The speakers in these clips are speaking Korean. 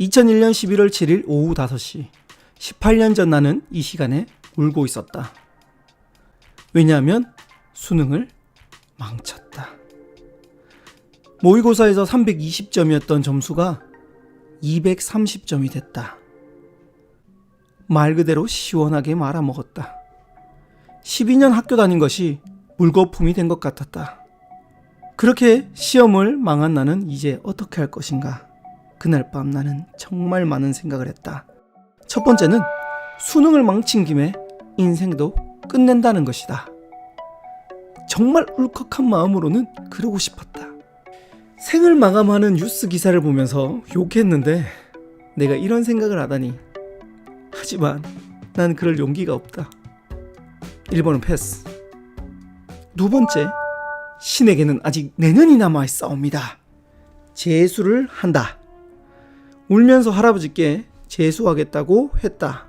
2001년 11월 7일 오후 5시. 18년 전 나는 이 시간에 울고 있었다. 왜냐하면 수능을 망쳤다. 모의고사에서 320점이었던 점수가 230점이 됐다. 말 그대로 시원하게 말아먹었다. 12년 학교 다닌 것이 물거품이 된 것 같았다. 그렇게 시험을 망한 나는 이제 어떻게 할 것인가? 그날 밤 나는 정말 많은 생각을 했다. 첫 번째는 수능을 망친 김에 인생도 끝낸다는 것이다. 정말 울컥한 마음으로는 그러고 싶었다. 생을 마감하는 뉴스 기사를 보면서 욕했는데 내가 이런 생각을 하다니. 하지만 난 그럴 용기가 없다. 1번은 패스. 두 번째, 신에게는 아직 내년이 남아 있사옵니다. 재수를 한다. 울면서 할아버지께 재수하겠다고 했다.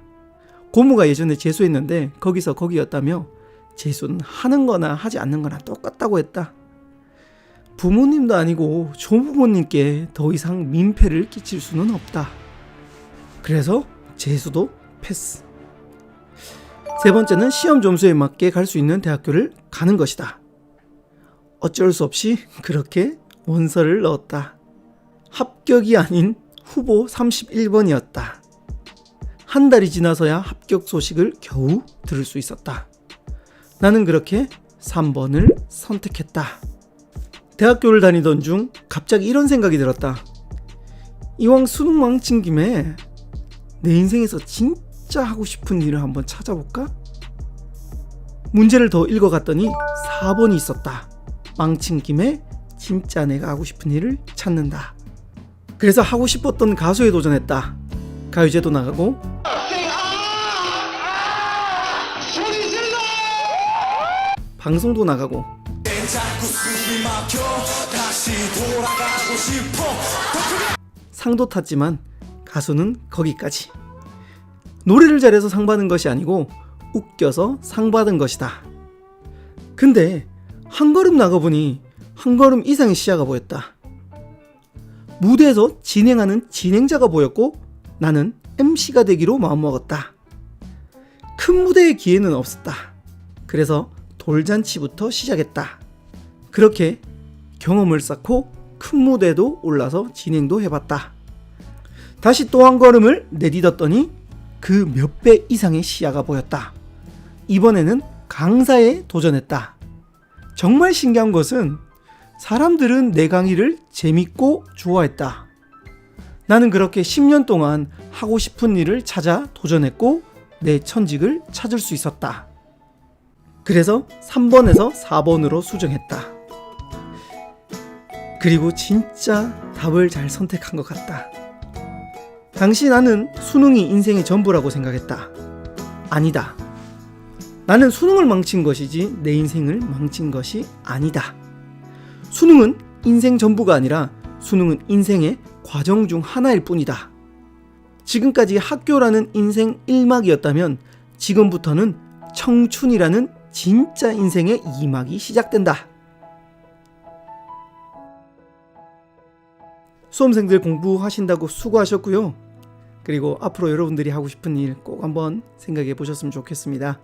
고모가 예전에 재수했는데 거기서 거기였다며 재수는 하는 거나 하지 않는 거나 똑같다고 했다. 부모님도 아니고 조부모님께 더 이상 민폐를 끼칠 수는 없다. 그래서 재수도 패스. 세 번째는 시험 점수에 맞게 갈 수 있는 대학교를 가는 것이다. 어쩔 수 없이 그렇게 원서를 넣었다. 합격이 아닌 후보 31번이었다. 한 달이 지나서야 합격 소식을 겨우 들을 수 있었다. 나는 그렇게 3번을 선택했다. 대학교를 다니던 중 갑자기 이런 생각이 들었다. 이왕 수능 망친 김에 내 인생에서 진짜 하고 싶은 일을 한번 찾아볼까? 문제를 더 읽어갔더니 4번이 있었다. 망친 김에 진짜 내가 하고 싶은 일을 찾는다. 그래서 하고 싶었던 가수에 도전했다. 가요제도 나가고 방송도 나가고 상도 탔지만 가수는 거기까지. 노래를 잘해서 상 받은 것이 아니고 웃겨서 상 받은 것이다. 근데 한 걸음 나가보니 한 걸음 이상의 시야가 보였다. 무대에서 진행하는 진행자가 보였고 나는 MC가 되기로 마음먹었다. 큰 무대의 기회는 없었다. 그래서 돌잔치부터 시작했다. 그렇게 경험을 쌓고 큰 무대도 올라서 진행도 해봤다. 다시 또 한 걸음을 내딛었더니 그 몇 배 이상의 시야가 보였다. 이번에는 강사에 도전했다. 정말 신기한 것은 사람들은 내 강의를 재밌고 좋아했다. 나는 그렇게 10년 동안 하고 싶은 일을 찾아 도전했고 내 천직을 찾을 수 있었다. 그래서 3번에서 4번으로 수정했다. 그리고 진짜 답을 잘 선택한 것 같다. 당시 나는 수능이 인생의 전부라고 생각했다. 아니다. 나는 수능을 망친 것이지 내 인생을 망친 것이 아니다. 수능은 인생 전부가 아니라 수능은 인생의 과정 중 하나일 뿐이다. 지금까지 학교라는 인생 1막이었다면 지금부터는 청춘이라는 진짜 인생의 2막이 시작된다. 수험생들 공부하신다고 수고하셨고요. 그리고 앞으로 여러분들이 하고 싶은 일 꼭 한번 생각해 보셨으면 좋겠습니다.